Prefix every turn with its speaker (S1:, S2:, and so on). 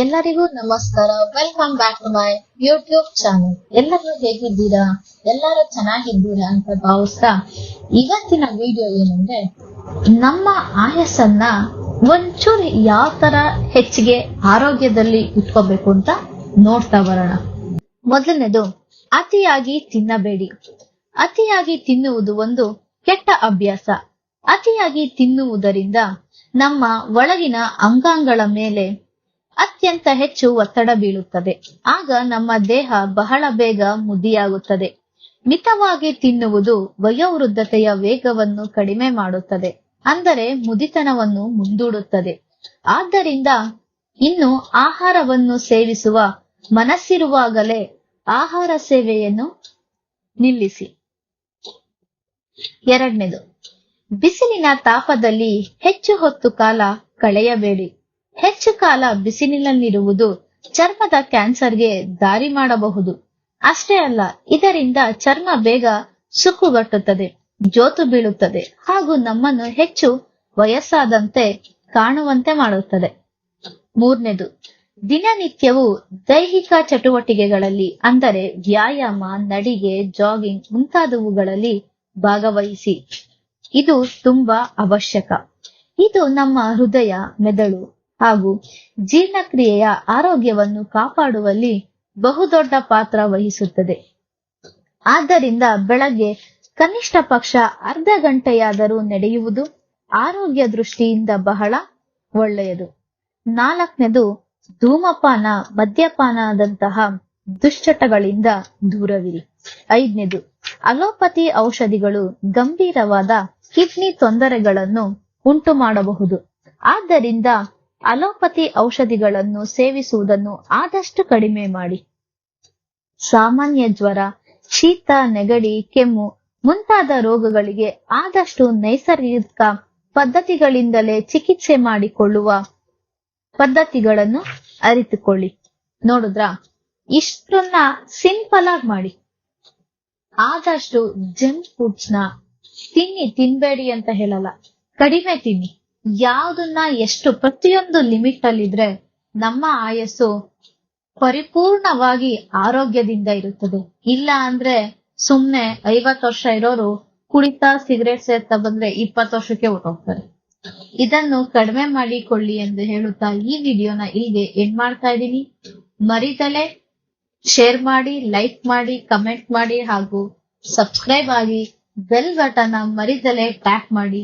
S1: ಎಲ್ಲರಿಗೂ ನಮಸ್ಕಾರ. Welcome back to my YouTube channel ಎಲ್ಲರೂ ಹೇಗಿದ್ದೀರಾ? ಎಲ್ಲರೂ ಚೆನ್ನಾಗಿದ್ದೀರಾ ಅಂತ ಭಾವಿಸ್ತಾ ಇವತ್ತಿನ ವಿಡಿಯೋ ಏನಂದ್ರೆ, ನಮ್ಮ ಆಯಸ್ಸನ್ನ ಒಂಚೂರು ಯಾವ ತರ ಹೆಚ್ಚಿಗೆ ಆರೋಗ್ಯದಲ್ಲಿ ಇಟ್ಕೋಬೇಕು ಅಂತ ನೋಡ್ತಾ ಬರೋಣ. ಮೊದಲನೇದು, ಅತಿಯಾಗಿ ತಿನ್ನಬೇಡಿ. ಅತಿಯಾಗಿ ತಿನ್ನುವುದು ಒಂದು ಕೆಟ್ಟ ಅಭ್ಯಾಸ. ಅತಿಯಾಗಿ ತಿನ್ನುವುದರಿಂದ ನಮ್ಮ ಒಳಗಿನ ಅಂಗಾಂಗಳ ಮೇಲೆ ಅತ್ಯಂತ ಹೆಚ್ಚು ಒತ್ತಡ ಬೀಳುತ್ತದೆ. ಆಗ ನಮ್ಮ ದೇಹ ಬಹಳ ಬೇಗ ಮುದಿಯಾಗುತ್ತದೆ. ಮಿತವಾಗಿ ತಿನ್ನುವುದು ವಯೋವೃದ್ಧತೆಯ ವೇಗವನ್ನು ಕಡಿಮೆ ಮಾಡುತ್ತದೆ. ಅಂದರೆ ಮುದಿತನವನ್ನು ಮುಂದೂಡುತ್ತದೆ. ಆದ್ದರಿಂದ ಇನ್ನು ಆಹಾರವನ್ನು ಸೇವಿಸುವ ಮನಸ್ಸಿರುವಾಗಲೇ ಆಹಾರ ಸೇವೆಯನ್ನು ನಿಲ್ಲಿಸಿ. ಎರಡನೇದು, ಬಿಸಿಲಿನ ತಾಪದಲ್ಲಿ ಹೆಚ್ಚು ಹೊತ್ತು ಕಾಲ ಕಳೆಯಬೇಡಿ. ಹೆಚ್ಚು ಕಾಲ ಬಿಸಿಲಿನಲ್ಲಿರುವುದು ಚರ್ಮದ ಕ್ಯಾನ್ಸರ್ಗೆ ದಾರಿ ಮಾಡಬಹುದು. ಅಷ್ಟೇ ಅಲ್ಲ, ಇದರಿಂದ ಚರ್ಮ ಬೇಗ ಸುಕ್ಕುಗಟ್ಟುತ್ತದೆ, ಜೋತು ಬೀಳುತ್ತದೆ ಹಾಗೂ ನಮ್ಮನ್ನು ಹೆಚ್ಚು ವಯಸ್ಸಾದಂತೆ ಕಾಣುವಂತೆ ಮಾಡುತ್ತದೆ. ಮೂರನೇದು, ದಿನನಿತ್ಯವು ದೈಹಿಕ ಚಟುವಟಿಕೆಗಳಲ್ಲಿ, ಅಂದರೆ ವ್ಯಾಯಾಮ, ನಡಿಗೆ, ಜಾಗಿಂಗ್ ಮುಂತಾದವುಗಳಲ್ಲಿ ಭಾಗವಹಿಸಿ. ಇದು ತುಂಬಾ ಅವಶ್ಯಕ. ಇದು ನಮ್ಮ ಹೃದಯ, ಮೆದುಳು ಹಾಗೂ ಜೀರ್ಣಕ್ರಿಯೆಯ ಆರೋಗ್ಯವನ್ನು ಕಾಪಾಡುವಲ್ಲಿ ಬಹುದೊಡ್ಡ ಪಾತ್ರ ವಹಿಸುತ್ತದೆ. ಆದ್ದರಿಂದ ಬೆಳಗ್ಗೆ ಕನಿಷ್ಠ ಪಕ್ಷ ಅರ್ಧ ಗಂಟೆಯಾದರೂ ನಡೆಯುವುದು ಆರೋಗ್ಯ ದೃಷ್ಟಿಯಿಂದ ಬಹಳ ಒಳ್ಳೆಯದು. ನಾಲ್ಕನೇದು ಧೂಮಪಾನ, ಮದ್ಯಪಾನದಂತಹ ದುಶ್ಚಟಗಳಿಂದ ದೂರವಿರಿ. ಐದನೇದು ಅಲೋಪತಿ ಔಷಧಿಗಳು ಗಂಭೀರವಾದ ಕಿಡ್ನಿ ತೊಂದರೆಗಳನ್ನು ಉಂಟು ಮಾಡಬಹುದು ಆದ್ದರಿಂದ ಅಲೋಪತಿ ಔಷಧಿಗಳನ್ನು ಸೇವಿಸುವುದನ್ನು ಆದಷ್ಟು ಕಡಿಮೆ ಮಾಡಿ. ಸಾಮಾನ್ಯ ಜ್ವರ, ಶೀತ, ನೆಗಡಿ, ಕೆಮ್ಮು ಮುಂತಾದ ರೋಗಗಳಿಗೆ ಆದಷ್ಟು ನೈಸರ್ಗಿಕ ಪದ್ಧತಿಗಳಿಂದಲೇ ಚಿಕಿತ್ಸೆ ಮಾಡಿಕೊಳ್ಳುವ ಪದ್ಧತಿಗಳನ್ನು ಅರಿತುಕೊಳ್ಳಿ. ನೋಡಿದ್ರ? ಇಷ್ಟನ್ನ ಸಿಂಪಲ್ ಆಗಿ ಮಾಡಿ. ಆದಷ್ಟು ಜಂಕ್ ಫುಡ್ಸ್ನ ತಿನ್ನಿ, ತಿನ್ಬೇಡಿ ಅಂತ ಹೇಳಲ್ಲ. ಕಡಿಮೆ ತಿನ್ನಿ. ಯಾವ್ದನ್ನ ಎಷ್ಟು ಪ್ರತಿಯೊಂದು ಲಿಮಿಟ್ ಅಲ್ಲಿದ್ರೆ ನಮ್ಮ ಆಯಸ್ಸು ಪರಿಪೂರ್ಣವಾಗಿ ಆರೋಗ್ಯದಿಂದ ಇರುತ್ತದೆ. ಇಲ್ಲ ಅಂದ್ರೆ ಸುಮ್ನೆ ಐವತ್ ವರ್ಷ ಇರೋರು ಕುಡಿತಾ ಸಿಗರೇಟ್ ಸೇರ್ತಾ ಬಂದ್ರೆ ಇಪ್ಪತ್ತು ವರ್ಷಕ್ಕೆ ಹೊರಟೋಗ್ತಾರೆ ಇದನ್ನು ಕಡಿಮೆ ಮಾಡಿಕೊಳ್ಳಿ ಎಂದು ಹೇಳುತ್ತಾ ಈ ವಿಡಿಯೋನ ಇಲ್ಲಿಗೆ ಎಂಡ್ ಮಾಡ್ತಾ ಇದ್ದೀನಿ. ಮರಿದಲೆ ಶೇರ್ ಮಾಡಿ ಲೈಕ್ ಮಾಡಿ ಕಮೆಂಟ್ ಮಾಡಿ ಹಾಗೂ ಸಬ್ಸ್ಕ್ರೈಬ್ ಆಗಿ ಬೆಲ್ ಬಟನ್ ಮರಿದಲೆ ಟ್ಯಾಪ್ ಮಾಡಿ.